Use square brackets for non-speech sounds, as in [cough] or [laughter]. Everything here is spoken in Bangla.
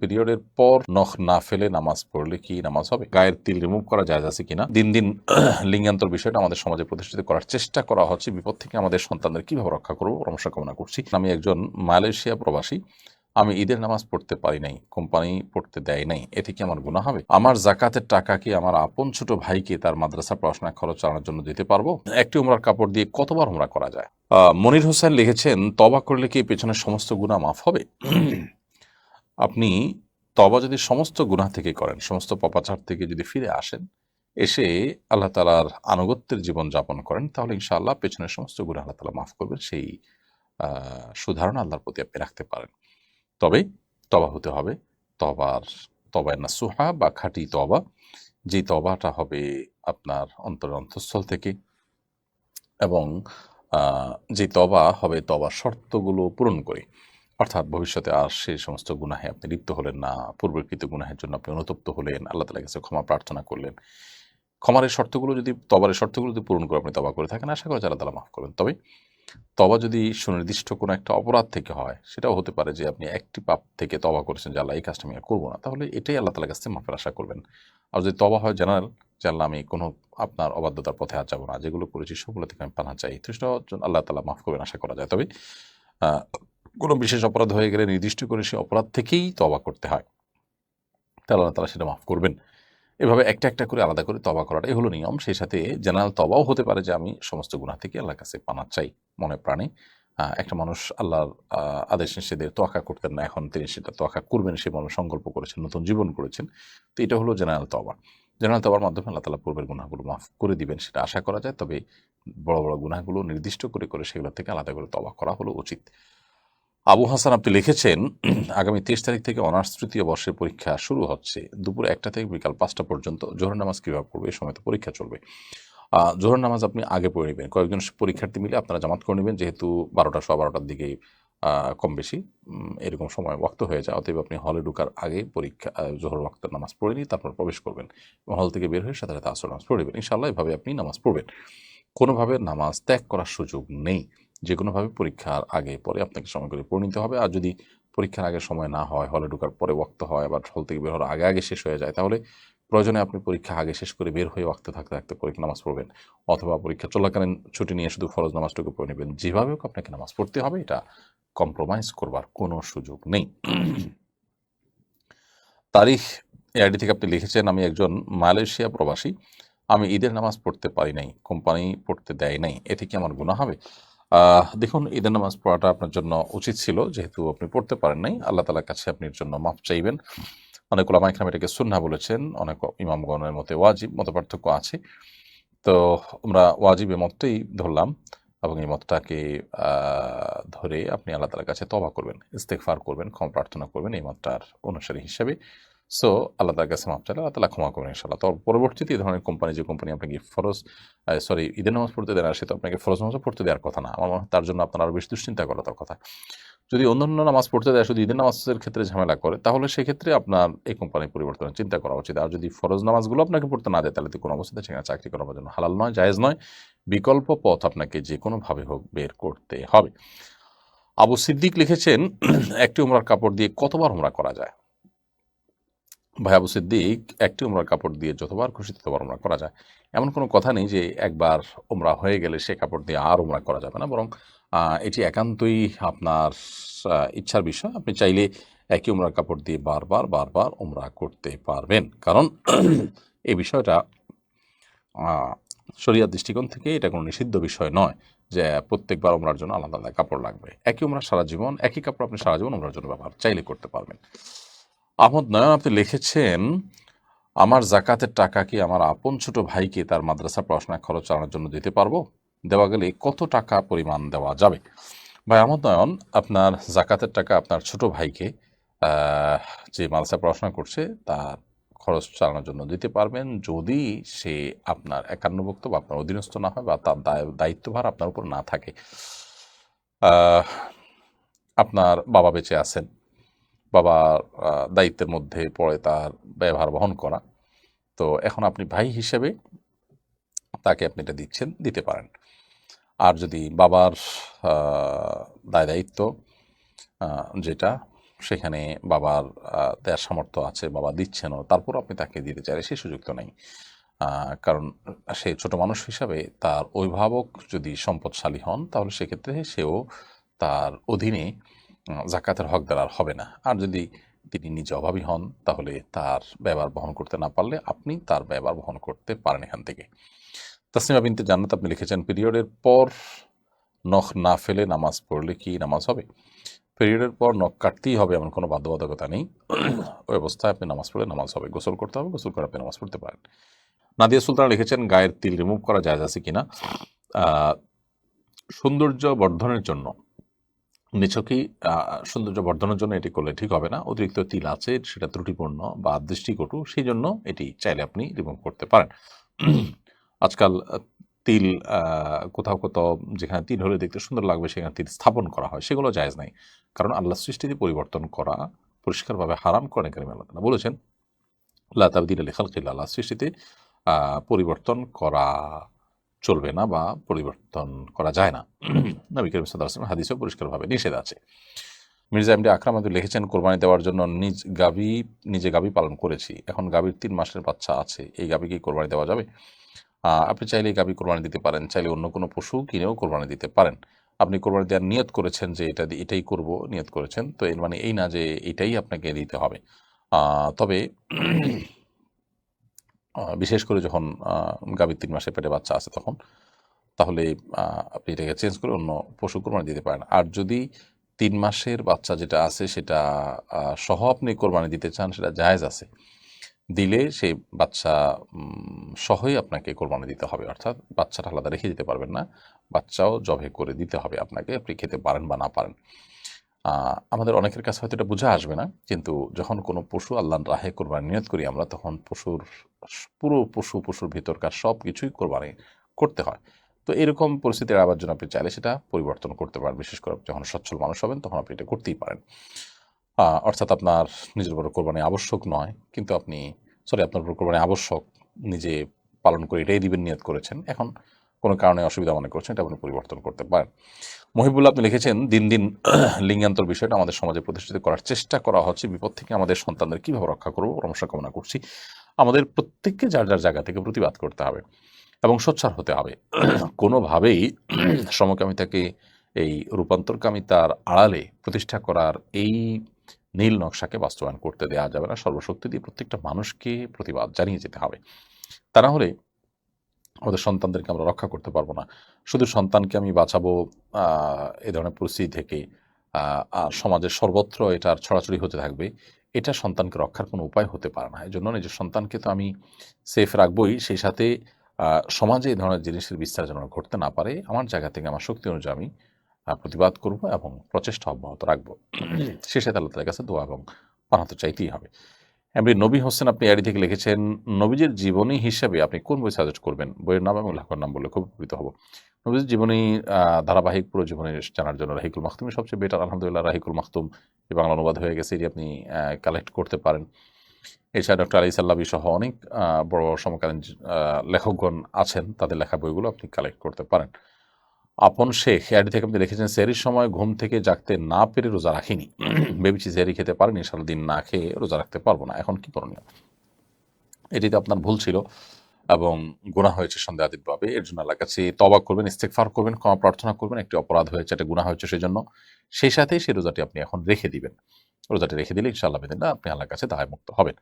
পিরিয়ডের পর নখ না ফেলে নামাজ পড়লে কি নামাজ হবে? গায়ের তিল রিমুভ করা যায় আছে কিনা? দিন দিন [clears throat] লিঙ্গান্তর বিষয়টা আমাদের সমাজে প্রতিষ্ঠিত করার চেষ্টা করা হচ্ছে। বিপদ থেকে আমাদের সন্তানদের কীভাবে রক্ষা করব? পরামর্শ কামনা করছি। আমি একজন মালয়েশিয়া প্রবাসী। আমি ঈদের নামাজ পড়তে পারি নাই, কোম্পানি পড়তে দেয় নাই। এতে কি আমার গুণা হবে? আমার জাকাতের টাকা কি আমার আপন ছোট ভাইকে তার মাদ্রাসা পড়াশোনা খরচ চালানোর জন্য দিতে পারব? একটি উমরার কাপড় দিয়ে কতবার উমরা করা যায়? মনির হোসেন লিখেছেন তবা করলে কি পেছনের সমস্ত গুণা মাফ হবে? [clears throat] আপনি তবা যদি সমস্ত গুনাহ থেকে করেন, সমস্ত পপাচার থেকে যদি ফিরে আসেন, এসে আল্লাহ তালার আনুগত্যের জীবন যাপন করেন, তাহলে ইনশাআল্লাহ পেছনের সমস্ত গুণা আল্লাহ তালা মাফ করবেন, সেই সুধারণা আল্লাহর প্রতি আপনি রাখতে পারেন। তবে তবা হতে হবে তবার তবায় না সুহা বা খাঁটি তবা যে তবাটা হবে আপনার অন্তর অন্তঃস্থল থেকে এবং যে তবা হবে তবার শর্তগুলো পূরণ করে। অর্থাৎ ভবিষ্যতে আর সেই সমস্ত গুনাহে আপনি লিপ্ত হলেন না, পূর্বকৃত গুনাহের জন্য আপনি অনুতপ্ত হলেন, আল্লাহ তালা কাছে ক্ষমা প্রার্থনা করলেন। ক্ষমার এই শর্তগুলো যদি, তবার এই শর্তগুলো যদি পূরণ করে আপনি তবা করে থাকেন, আশা করা আল্লাহ তালা মাফ করবেন। তবে তবা যদি সুনির্দিষ্ট কোনো একটা অপরাধ থেকে হয়, সেটাও হতে পারে যে আপনি একটি পাপ থেকে তবা করেছেন যে আল্লাহ এই কাজটা আমি করব না, তাহলে এটাই আল্লাহ তালার কাছে মাফের আশা করবেন। আর যদি তবা হয় জেনারেল, যে আল্লাহ আমি কোনো আপনার অবাধ্যতার পথে আর যাব না, যেগুলো করেছি সেগুলো থেকে আমি পানা চাই, তো সেটা আল্লাহ তালা মাফ করবেন, আশা করা যায়। তবে কোনো বিশেষ অপরাধ হয়ে গেলে নির্দিষ্ট করে সেই অপরাধ থেকেই তবা করতে হয়। তাহলে আল্লাহ তালা সেটা মাফ করবেন। এভাবে একটা একটা করে আলাদা করে তবা করাটাই হলো নিয়ম। সেই সাথে জেনারেল তবাও হতে পারে যে আমি সমস্ত গুণা থেকে আল্লাহর কাছে পানা চাই মনে প্রাণে। একটা মানুষ আল্লাহর আদেশ নিষেধের তোয়াক্কা করতেন না, এখন তিনি সেটা তোয়াক্কা করবেন, সে মানুষ সংকল্প করেছেন, নতুন জীবন করেছেন। তো এটা হলো জেনারেল তবা জেনারেল তবার মাধ্যমে আল্লাহ তালা পূর্বের গুণাগুলো মাফ করে দিবেন, সেটা আশা করা যায়। তবে বড় বড় গুণাগুলো নির্দিষ্ট করে করে সেগুলো থেকে আলাদা করে তবা করা হলো উচিত। আবু হাসান, আপনি লিখেছেন, আগামী তেইশ তারিখ থেকে অনার্স তৃতীয় বর্ষের পরীক্ষা শুরু হচ্ছে। দুপুর একটা থেকে বিকাল পাঁচটা পর্যন্ত জোহর নামাজ কীভাবে পড়বে, এই সময় তো পরীক্ষা চলবে। জোহর নামাজ আপনি আগে পড়ে নেবেন। কয়েকজন পরীক্ষার্থী মিলে আপনারা জামাত করে নেবেন, যেহেতু বারোটা, সোয়া বারোটার দিকে কম বেশি। এরকম সময় ওয়াক্ত হয়ে যায়, অতএব আপনি হলে ঢোকার আগে পরীক্ষা জোহর ওয়াক্ত নামাজ পড়ে নিয়ে তারপর প্রবেশ করবেন। হল থেকে বের হয়ে সাথে সাথে আসর নামাজ পড়ে নেবেন। ইনশাআল্লাহ এভাবে আপনি নামাজ পড়বেন। কোনোভাবে নামাজ ত্যাগ করার সুযোগ নেই। যে কোনোভাবে পরীক্ষার আগে পরে আপনাকে সময় করে পড়ে নিতে হবে। আর যদি পরীক্ষার আগে সময় না হয়, হলে ঢোকার পরে ওয়াক্ত হয়, আবার হল থেকে বের হওয়ার আগে আগে শেষ হয়ে যায়, তাহলে প্রয়োজনে আপনি পরীক্ষা আগে শেষ করে বের হয়ে ওয়াক্তে থাকতে থাকতে পরীক্ষা নামাজ পড়বেন। অথবা পরীক্ষা চলাকালীন ছুটি নিয়ে শুধু ফরজ নামাজটুকু পড়ে নেবেন। যেভাবে হোক আপনাকে নামাজ পড়তে হবে, এটা কম্প্রোমাইজ করবার কোনো সুযোগ নেই। তারিখ এআইডি থেকে আপনি লিখেছেন, আমি একজন মালয়েশিয়া প্রবাসী, আমি ঈদের নামাজ পড়তে পারি নাই, কোম্পানি পড়তে দেয় নাই, এতে কি আমার গুণা হবে? দেখুন ঈদের নামাজ পড়াটা আপনার জন্য উচিত ছিল, যেহেতু আপনি পড়তে পারেন নাই। আল্লাহ তালার কাছে আপনি এর জন্য মাফ চাইবেন। অনেক ওলামা ইকরাম এটাকে সুন্না বলেছেন, অনেক ইমামগণের মতে ওয়াজিব মত পার্থক্য আছে। তো আমরা ওয়াজিবের মতটাই ধরলাম এবং এই মতটাকে ধরে আপনি আল্লাহ তালার কাছে তবা করবেন ইস্তেকফার করবেন, ক্ষমা প্রার্থনা করবেন, এই মতটার অনুসারী হিসেবে। সো আল্লাহ তালার কাছে মাফ চাইলে আল্লাহ তালা ক্ষমা করবেন ইনশাল্লাহ তো পরবর্তীতে এই ধরনের কোম্পানি, যে কোম্পানি আপনাকে ফরজ সরি ঈদের নামাজ পড়তে দেন আর সে তো আপনাকে ফরজ নামাজ পড়তে দেওয়ার কথা না। আমার তার জন্য আপনার আরও বেশি দুশ্চিন্তা করা তার কথা যদি অন্যান্য নামাজ পড়তে দেয়, শুধু ঈদের নামাজের ক্ষেত্রে ঝামেলা করে, তাহলে সেক্ষেত্রে আপনার এই কোম্পানির পরিবর্তনের চিন্তা করা উচিত। আর যদি ফরজ নামাজগুলো আপনাকে পড়তে না দেয়, তাহলে তো কোনো অবস্থাতে সেখানে চাকরি করার জন্য হালাল নয়, জায়েজ নয়। বিকল্প পথ আপনাকে যে কোনোভাবে হোক বের করতে হবে। আবু সিদ্দিক লিখেছেন, [clears throat] একটি উমরার কাপড় দিয়ে কতবার উমরা করা যায়? ভাই আবু সিদ্দিক, একটি উমরার কাপড় দিয়ে যতবার খুশি ততবার উমরা করা যায়। এমন কোনো কথা নেই যে একবার উমরা হয়ে গেলে সে কাপড় দিয়ে আর উমরা করা যাবে না, বরং এটি একান্তই আপনার ইচ্ছার বিষয়। আপনি চাইলে একই উমরার কাপড় দিয়ে বারবার বারবার উমরা করতে পারবেন। কারণ, এই বিষয়টা শরিয়ার দৃষ্টিকোণ থেকে এটা কোনো নিষিদ্ধ বিষয় নয় যে প্রত্যেকবার উমরার জন্য আলাদা আলাদা কাপড় লাগবে। একই উমরা সারা জীবন, একই কাপড় আপনি সারা জীবন উমরার জন্য ব্যবহার, চাইলে করতে পারবেন। আহমদ নয়ন, আপনি লিখেছেন, আমার জাকাতের টাকা কি আমার আপন ছোট ভাইকে তার মাদ্রাসা পড়াশোনা খরচ চালানোর জন্য দিতে পারব? দেওয়া গেলে কত টাকা পরিমাণ দেওয়া যাবে? ভাই আহমদ নয়ন, আপনার জাকাতের টাকা আপনার ছোট ভাইকে যে মাদ্রাসা পড়াশোনা করছে, তার খরচ চালানোর জন্য দিতে পারবেন যদি সে আপনার একান্নভুক্ত বা আপনার অধীনস্থ না হয় বা তার দায়- দায়িত্বভার আপনার উপর না থাকে। আপনার বাবা বেঁচে আছেন। বাবার দায়িত্বের মধ্যে পড়ে তার ব্যবহার বহন করা। তো এখন আপনি ভাই হিসেবে তাকে আপনি এটা দিচ্ছেন দিতে পারেন। আর যদি বাবার দায় দায়িত্ব যেটা সেখানে বাবার আহ, দেওয়ার সামর্থ্য আছে বাবা দিচ্ছেনও তারপর আপনি তাকে দিতে চাইলে সে সুযোগ তো নেই। কারণ সে ছোট মানুষ হিসাবে তার অভিভাবক যদি সম্পদশালী হন তাহলে সেক্ষেত্রে সেও তার অধীনে জাকাতের হকদার আর হবে না। আর যদি তিনি নিজে অভাবী হন, তাহলে তার ব্যবহার বহন করতে না পারলে আপনি তার ব্যবহার বহন করতে পারেন এখান থেকে। তাসনিমা বিনতে জান্নাত আপনি লিখেছেন, পিরিয়ডের পর নখ না ফেলে নামাজ পড়লে কি নামাজ হবে? পিরিয়ডের পর নখ কাটতেই হবে এমন কোনো বাধ্যবাধকতা নেই। [clears throat] ওই অবস্থায় আপনি নামাজ পড়লে নামাজ হবে, গোসল করতে হবে, গোসল করে আপনি নামাজ পড়তে পারেন। নাদিয়া সুলতানা লিখেছেন, গায়ের তিল রিমুভ করা যায় আছে কিনা? সৌন্দর্য বর্ধনের জন্য নিছকই সৌন্দর্য বর্ধনের জন্য এটি করলে ঠিক হবে না। অতিরিক্ত তিল আছে, সেটা ত্রুটিপূর্ণ বা দৃষ্টিকটু, সেই জন্য এটি চাইলে আপনি রিমুভ করতে পারেন। আজকাল তিল কোথাও কোথাও যেখানে তিল হলে দেখতে সুন্দর লাগবে, সেখানে তিল স্থাপন করা হয়, সেগুলো জায়জ নাই। কারণ আল্লাহ সৃষ্টিতে পরিবর্তন করা পরিষ্কারভাবে হারাম করেন কারিম আল্লাহ বলেছেন, লা তাবদিল আলী খালকিল্লা আল্লাহ সৃষ্টিতে পরিবর্তন করা চলবে না বা পরিবর্তন করা যায় না। [clears throat] নবী করিম সাল্লাহ হাদিসেও পরিষ্কারভাবে নিষেধ আছে। মির্জা এমডি আকরাম আব্দুল লিখেছেন, কোরবানি দেওয়ার জন্য নিজ গাবি, নিজে গাবি পালন করেছি। এখন গাবির তিন মাসের বাচ্চা আছে। এই গাবিকে কোরবানি দেওয়া যাবে? আপনি চাইলে গাবি কোরবানি দিতে পারেন, চাইলে অন্য কোনো পশু কিনেও কোরবানি দিতে পারেন। আপনি কোরবানি দেওয়ার নিয়ত করেছেন যে এটা এটাই করব, নিয়ত করেছেন। তো এর মানে এই না যে এটাই আপনাকে দিতে হবে। তবে বিশেষ করে যখন গাভীর তিন মাসের পেটে বাচ্চা আছে তখন, তাহলে আপনি এটাকে চেঞ্জ করে অন্য পশু কোরবানি দিতে পারেন। আর যদি তিন মাসের বাচ্চা যেটা আছে সেটা সহ আপনি কোরবানি দিতে চান, সেটা জায়েজ আছে, দিলে সেই বাচ্চা সহই আপনাকে কোরবানি দিতে হবে। অর্থাৎ বাচ্চাটা আলাদা রেখে দিতে পারবেন না, বাচ্চাও জবে করে দিতে হবে আপনাকে, আপনি খেতে পারেন বা না পারেন। আমাদের অনেকের কাছে হয়তো এটা বোঝা আসবে না, কিন্তু যখন কোনো পশু আল্লাহর রাহে কোরবানি নিয়ত করি আমরা, তখন পশুর পুরো পশু, পশুর ভিতরকার সব কিছুই কোরবানি করতে হয়। তো এরকম পরিস্থিতি এড়াবার জন্য আপনি চাইলে সেটা পরিবর্তন করতে পারেন। বিশেষ করে যখন সচ্ছল মানুষ হবেন, তখন আপনি এটা করতেই পারেন। অর্থাৎ আপনার নিজের উপর কোরবানি আবশ্যক নয়, কিন্তু আপনি সরি আপনার উপর কোরবানি আবশ্যক, নিজে পালন করে এটাই দিবেন, নিয়ত করেছেন। এখন কোনো কারণে অসুবিধা মনে করছেন, এটা আপনি পরিবর্তন করতে পারেন। মহিবুল্লাহ আপনি লিখেছেন, দিন দিন [clears throat] লিঙ্গান্তর বিষয়টা আমাদের সমাজে প্রতিষ্ঠিত করার চেষ্টা করা হচ্ছে। বিপদ থেকে আমাদের সন্তানদের কীভাবে রক্ষা করব, পরামর্শ কামনা করছি। আমাদের প্রত্যেককে যার যার জায়গা থেকে প্রতিবাদ করতে হবে এবং সোচ্চার হতে হবে। [clears throat] কোনোভাবেই [clears throat] সমকামিতাকে এই রূপান্তরকামিতার আড়ালে প্রতিষ্ঠা করার এই নীল নকশাকে বাস্তবায়ন করতে দেওয়া যাবে না। সর্বশক্তি দিয়ে প্রত্যেকটা মানুষকে প্রতিবাদ জানিয়ে যেতে হবে। তা না হলে আমাদের সন্তানদেরকে আমরা রক্ষা করতে পারব না। শুধু সন্তানকে আমি বাঁচাবো এ ধরনের পরিস্থিতি থেকে আর সমাজের সর্বত্র এটার ছড়াছড়ি হতে থাকবে এটা সন্তানকে রক্ষার কোনো উপায় হতে পারে না। এই জন্য নিজের সন্তানকে তো আমি সেফ রাখবই সেই সাথে সমাজে এই ধরনের জিনিসের বিস্তার যেন ঘটতে না পারে আমার জায়গা থেকে আমার শক্তি অনুযায়ী আমি প্রতিবাদ করব এবং প্রচেষ্টা অব্যাহত রাখব। শেষে আল্লাহ তাদের কাছে দোয়া এবং পানাতে চাইতেই হবে। এমনি নবী হোসেন আপনি আইডি থেকে লিখেছেন, নবীজের জীবনী হিসাবে আপনি কোন বই সাজেস্ট করবেন? বইয়ের নাম এবং লেখকের নাম বললে খুব উপকৃত হব। নবীজের জীবনী ধারাবাহিক পুরো জীবনী জানার জন্য রাহিকুল মাহতুমই সবচেয়ে বেটার আলহামদুলিল্লাহ, রাহিকুল মাহতুম এই বাংলা অনুবাদ হয়ে গেছে, এটি আপনি কালেক্ট করতে পারেন। এছাড়া ডক্টর আলী সাল্লাবি সহ অনেক বড় সমকালীন লেখকগণ আছেন, তাদের লেখা বইগুলো আপনি কালেক্ট করতে পারেন। আপন শেখ আইডি থেকে আপনি লিখেছেন সেরির সময় ঘুম থেকে জাগতে না পেরে রোজা রাখিনি। [clears throat] ভেবেছি সেরি খেতে পারিনি সারাদিন না খেয়ে রোজা রাখতে পারব না। এখন কি করণীয়? এটিতে আপনার ভুল ছিল এবং গুণা হয়েছে সন্দেহাতীতভাবে। এর জন্য আল্লাহর কাছে তবা করবেন ইস্তেকফার করবেন, ক্ষমা প্রার্থনা করবেন, একটি অপরাধ হয়েছে, একটা গুণা হয়েছে সেই জন্য সেই সাথে সেই রোজাটি আপনি এখন রেখে দিবেন। রোজাটি রেখে দিলে ইনশাআল্লাহ বেদিন আপনি আল্লাহর কাছে দায় মুক্ত হবেন।